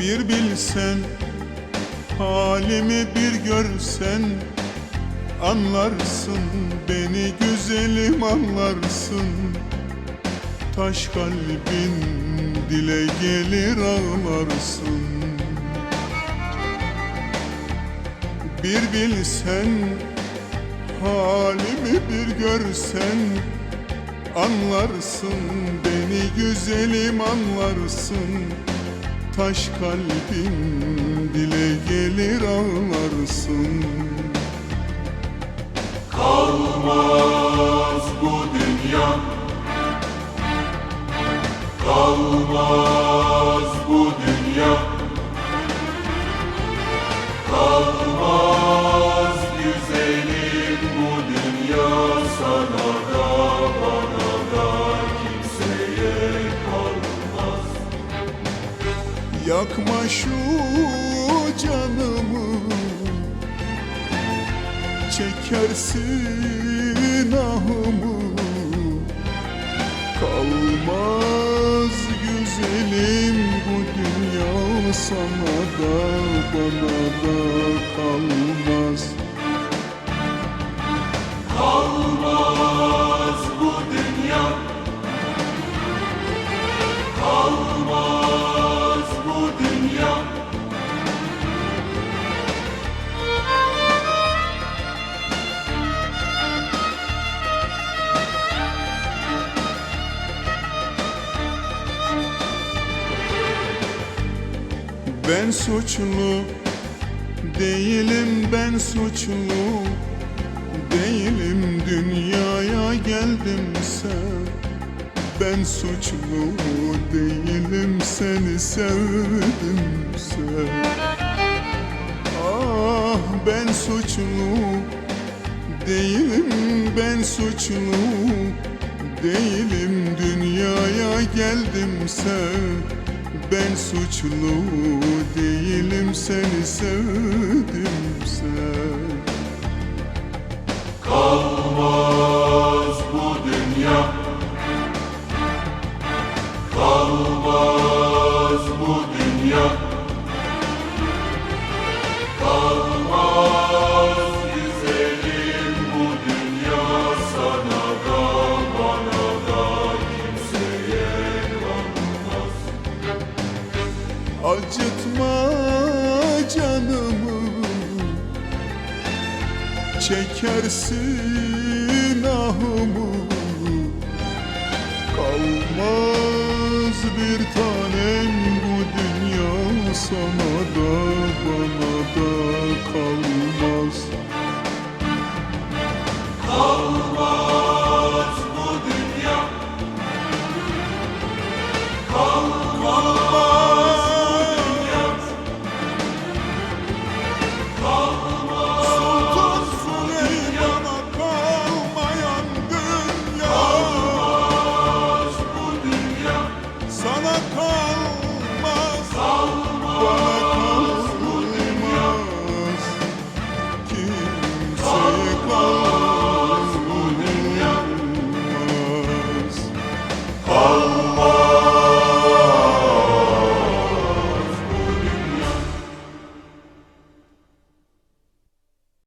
Bir bilsen halimi bir görsen Anlarsın beni güzelim anlarsın. Taş kalbin dile gelir ağlarsın. Bir bilsen halimi bir görsen Anlarsın beni güzelim anlarsın Taş kalbin dile gelir ağlarsın. Kalmaz bu dünya. Kalmaz bu dünya Çekersin ahımı. Kalmaz güzelim bu dünya Sana da bana da kalmaz Ben suçlu değilim ben suçlu değilim. Dünyaya geldimse ben suçlu değilim. Seni sevdimse Ah ben suçlu değilim ben suçlu değilim. Dünyaya geldimse ben suçlu değilim seni sevdimse Kalmaz Acıtma canımı. Çekersin ahımı. Kalmaz bir tanem bu dünya Sana